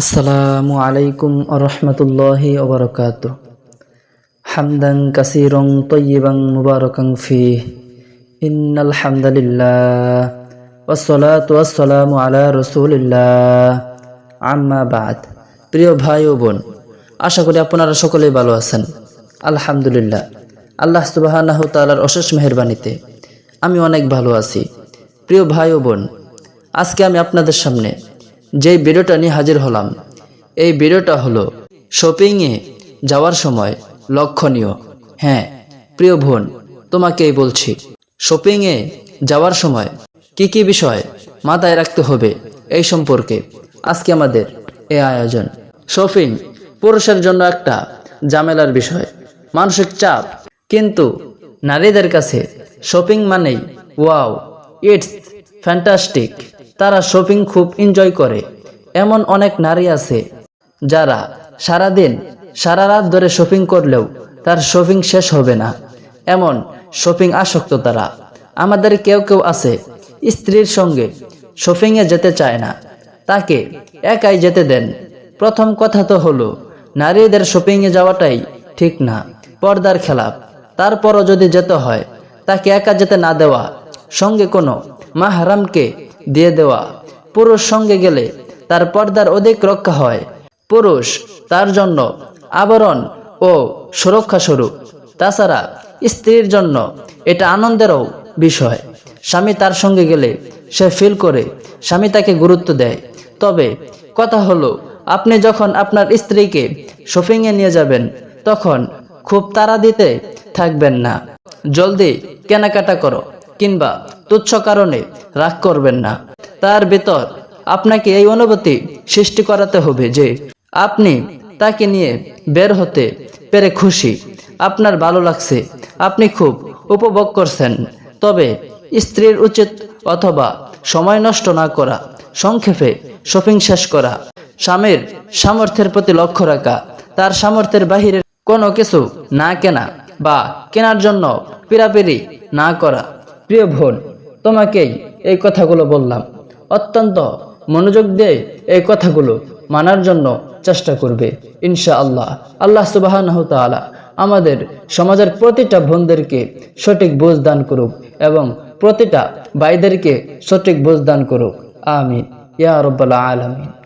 আসসালামু আলাইকুম আরহামতুল্লাহি ওবরকাত। হামদান কাসিরং তয়্যিবাং মুবারকাং ফি ইন্নাল হামদালিল্লাহ। আলা রাসূলিল্লাহ। আম্মা বাদ। প্রিয় ভাই ও বোন, আশা করি আপনারা সকলেই ভালো আছেন। আলহামদুলিল্লাহ। আল্লাহ সুবহানাহু তাআলার অশেষ মেহেরবানিতে আমি অনেক ভালো আছি। প্রিয় ভাই ও বোন, আজকে আমি আপনাদের সামনে যেই ভিডিওটা নিয়ে হাজির হলাম, এই ভিডিওটা হলো শপিংয়ে যাওয়ার সময় লক্ষণীয়। হ্যাঁ প্রিয় বোন, তোমাকেই বলছি শপিংয়ে যাওয়ার সময় কি কি বিষয় মাথায় রাখতে হবে এই সম্পর্কে আজকে আমাদের এই আয়োজন। শপিং পুরুষের জন্য একটা জামেলার বিষয়, মানসিক চাপ। কিন্তু নারীদের কাছে শপিং মানেই ওয়াও ইটস ফ্যান্টাস্টিক তারা শপিং খুব এনজয় করে। এমন অনেক নারী আছে, যারা সারাদিন, সারা রাত ধরে শপিং করলেও তার শপিং শেষ হবে না। এমন শপিং আসক্ত তারা। আমাদের কেউ কেউ আছে, স্ত্রীর সঙ্গে শপিংয়ে যেতে চায় না। তাকে একাই যেতে দেন। প্রথম কথা তো হলো, নারীদের শপিংয়ে যাওয়াটাই ঠিক না, পর্দার খেলাপ। তারপরও যদি যেতে হয়, তাকে একা যেতে না দেওয়া, সঙ্গে কোনো মাহারামকে দিয়ে দেওয়া। পুরুষ সঙ্গে গেলে তার পর্দার অধিক রক্ষা হয়। পুরুষ তার জন্য আবরণ ও সুরক্ষা স্বরূপ। তাছাড়া স্ত্রীর জন্য এটা আনন্দেরও বিষয়। স্বামী তার সঙ্গে গেলে সে ফিল করে, স্বামী তাকে গুরুত্ব দেয়। তবে কথা হলো, আপনি যখন আপনার স্ত্রীকে শপিংয়ে নিয়ে যাবেন, তখন খুব তাড়া দিতে থাকবেন না। জলদি কেনাকাটা করো। কিংবা তুচ্ছ কারণে রাগ করবেন না। তার ভিতর আপনাকে এই অনুভূতি সৃষ্টি করাতে হবে যে আপনি তাকে নিয়ে বের হতে পেরে খুশি। আপনার ভালো লাগছে। আপনি খুব উপভোগ করছেন। তবে স্ত্রীর উচিত অথবা সময় নষ্ট না করা, সংক্ষেপে শপিং শেষ করা, স্বামীর সামর্থ্যের প্রতি লক্ষ্য রাখা, তার সামর্থ্যের বাহিরে কোনো কিছু না কেনা বা কেনার জন্য পিরাপিরি না করা। প্রিয় বোন, তোমাকেই এই কথাগুলো বললাম। অত্যন্ত মনোযোগ দিয়ে এই কথাগুলো মানার জন্য চেষ্টা করবে ইনশা আল্লাহ আল্লাহ সুবাহ আমাদের সমাজের প্রতিটা বোনদেরকে সঠিক বোঝ দান করুক এবং প্রতিটা ভাইদেরকে সঠিক বোঝ দান করুক। আমিন। ইয়া রব্বাল আলমিন।